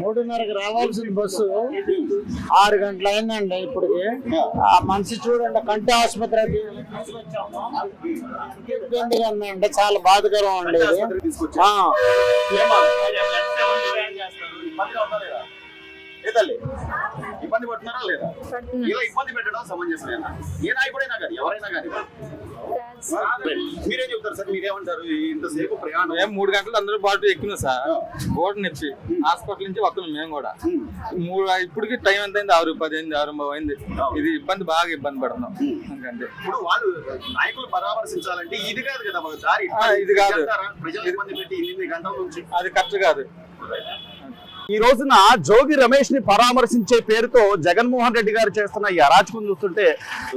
మూడున్నరకు రావాల్సిన బస్సు ఆరు గంటల అయిందండి ఇప్పటికి. ఆ మనిషి చూడండి కంటి ఆసుపత్రి అది. ఇబ్బందిగా ఉందండి చాలా బాధకరం అండి ఇది. ఏ తల్లి? ఇబ్బంది పడుతున్నారా లేదా? ఇలా ఇబ్బంది పెట్టడం సమంజసమేనా? ఏ నాయకుడైనా కానీ ఎవరైనా కానీ. మీరేం చెప్తారు సార్? మీరేమంటారు? ఇంతసేపు ప్రయాణం. మేము మూడు గంటలు అందరూ బాటు ఎక్కినాం సార్. గోడ నొప్పి హాస్పిటల్ నుంచి వస్తున్నాం మేము కూడా. మూడు ఇప్పటికి టైం ఎంత అయింది ఆరు పది అయింది ఆరు అయింది. ఇది ఇబ్బంది బాగా ఇబ్బంది పడుతున్నాం. ఎందుకంటే ఇప్పుడు వాళ్ళు నాయకులు పరామర్శించాలంటే ఇది కాదు కదా దారి. ఇది కాదు. ప్రజలు ఇబ్బంది పెట్టి ఎనిమిది గంటల నుంచి అది కరెక్ట్ కాదు. ఈ రోజున జోగి రమేష్ని పరామర్శించే పేరుతో జగన్మోహన్ రెడ్డి గారు చేస్తున్న ఈ అరాచకం చూస్తుంటే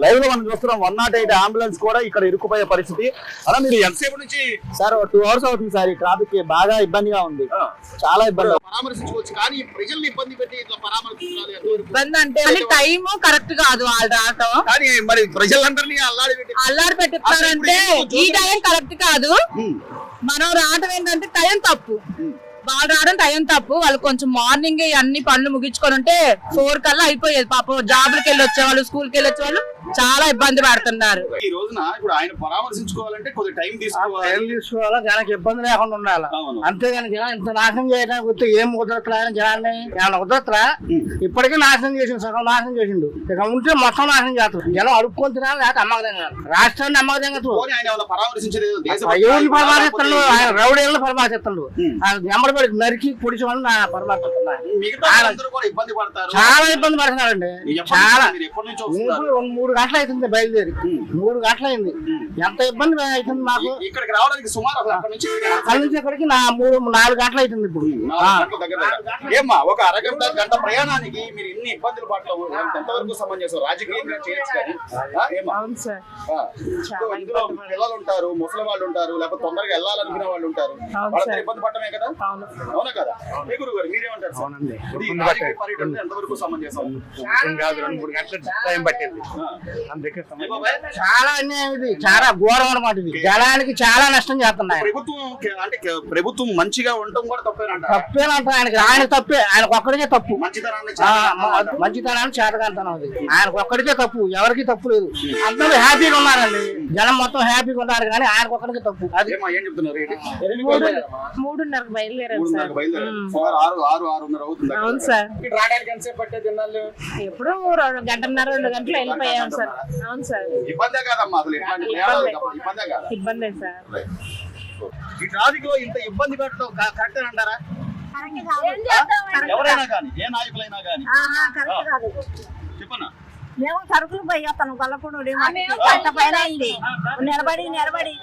లైవ్లో మనం చూస్తున్నాం. వన్ నాట్ ఎయిట్ అంబులెన్స్ కూడా ఇక్కడ ఇరుక్కుపోయే పరిస్థితి. అలా మీరు ఎంతసేపు నుంచి సార్ టూ అవర్స్ అవుతుంది సార్ ఈ ట్రాఫిక్ బాగా ఇబ్బందిగా ఉంది. చాలా ఇబ్బంది. పరామర్శించుకోవచ్చు కానీ ప్రజల్ని ఇబ్బంది పెట్టి ఇట్లా పరామర్శించాలి? ఇబ్బంది అంటే టైం కరెక్ట్ కాదు వాళ్ళు రావటం. కానీ మరి ప్రజలందరినీ అల్లాడి పెట్టి అల్లారి పెట్టిస్తారంటే ఈ టైం కరెక్ట్ కాదు. మనం రావటం ఏంటంటే టైం తప్పు. వాళ్ళు రావడం టైం తప్పు. వాళ్ళు కొంచెం మార్నింగ్ అన్ని పనులు ముగించుకొని ఉంటే ఫోర్ కల్లా అయిపోయేది. పాపం జాబులకి వెళ్ళి వచ్చేవాళ్ళు స్కూల్కి వెళ్ళి వచ్చేవాళ్ళు చాలా ఇబ్బంది పడుతున్నారు. ఈ రోజున ఇప్పుడు ఆయన పరామర్శించుకోవాలంటే కొద్దిగా టైం టైం తీసుకోవాలి తీసుకోవాలా? జనానికి ఇబ్బంది లేకుండా ఉండాలి. అంతేగాని జనం ఇంత నాశనం చేయడానికి వస్తే ఏం కుదరట్లా జనాన్ని? ఏమైనా కుదరట్లా? ఇప్పటికే నాశనం చేసిండు సగం నాశనం చేసిండు. ఇక ఉంటే మొత్తం నాశనం చేస్తాడు జనం అడుక్కొని తినాలి? లేకపోతే అమ్మకం రాష్ట్రాన్ని అమ్మకం పోనీ ఆయన ఎవరిని పరమాశిస్తాడు ఆయన రౌడీలను నెంబడి నరికి పొడిచి వాళ్ళు నా పరమాశిస్తున్నాడు మిగతా వాళ్ళందరూ కూడా ఇబ్బంది పడతారు. చాలా ఇబ్బంది పడుతున్నాడండి ఎప్పటి చాలా. నుంచి- మీరు ఎప్పటి నుంచి వస్తున్నారు? ఇప్పుడు రెండు- మూడు గంటలు అవుతుంది బయలుదేరి. మూడు గంటలు అయింది. ఎంత ఇబ్బంది అవుతుంది మాకు? ఇక్కడికి రావడానికి సుమారు అక్కడ నుంచి ఇక్కడికి నా మూడు నాలుగు గంటలు అవుతుంది ఇప్పుడు. ఏమ్మా ఒక అరగంట గంట ప్రయాణానికి మీరు ఇన్ని ఇబ్బందులు పడటం ఎంతవరకు సమంజసం? రాజకీయంగా చేయొచ్చు కానీ పిల్లలు ఉంటారు ముసలి వాళ్ళు ఉంటారు లేకపోతే తొందరగా వెళ్ళాలనుకునే వాళ్ళు ఉంటారు. వాళ్ళతో ఇబ్బంది పడటమే కదా? అవునా కదా? ఏ గురువు గారు మీరేమంటారు సార్? ఇది రాజకీయ పర్యటన ఎంతవరకు సమంజసం? కాదు రెండు మూడు గంటలు టైం పట్టింది. అందుకే? చాలా అన్యాయం ఇది. చాలా ఘోరం అనమాట ఇది. జనానికి చాలా నష్టం చేస్తున్నాయి ప్రభుత్వం కే- అంటే కే- ప్రభుత్వం మంచిగా ఉండటం కూడా తప్పేనంట తప్పేనంట ఆయనకి. ఆయన తప్పే. ఆయనకు ఒక్కడికే తప్పు. మంచితనాన్ని ఆ, చాలా మ- చేతకంతనం అది. ఆయనకు ఒక్కడికే తప్పు. ఎవరికి తప్పు లేదు. అందరూ హ్యాపీగా ఉన్నారండి. జనం మొత్తం హ్యాపీగా ఉన్నారు కానీ ఆయనకు ఒక్కడికే తప్పు. అది ఏమ్మా, ఏం చెప్తున్నారు? ఏంటి? మూడున్నరకు బయలుదేరారు. మూడున్నరకు బయలుదేరారు. సుమారు ఆరు ఆరు ఆరున్నర అవుతుంది అవును సార్. ఇటు రావడానికి ఎంతసేపు పట్టేది ఇన్నాళ్ళు? ఎప్పుడు రెండు గంటన్నర రెండు గంటలు వెళ్ళిపోయాం సార్. అవును సార్. ఇబ్బందే కాదమ్మా అసలు ఇబ్బందే. కాదా. ఇబ్బంది సార్. ఈ ట్రాఫిక్లో ఇంత ఇబ్బంది పెట్టడం క- కరెక్ట్ అంటారా? ఎవరైనా కానీ ఏ నాయకులైనా కానీ. కరెక్ట్ కాదు. చెప్పనా? మేము సరుకులు పోయి వస్తాను గొల్లపూడి గంట పైన అయింది. నిలబడి నిలబడి.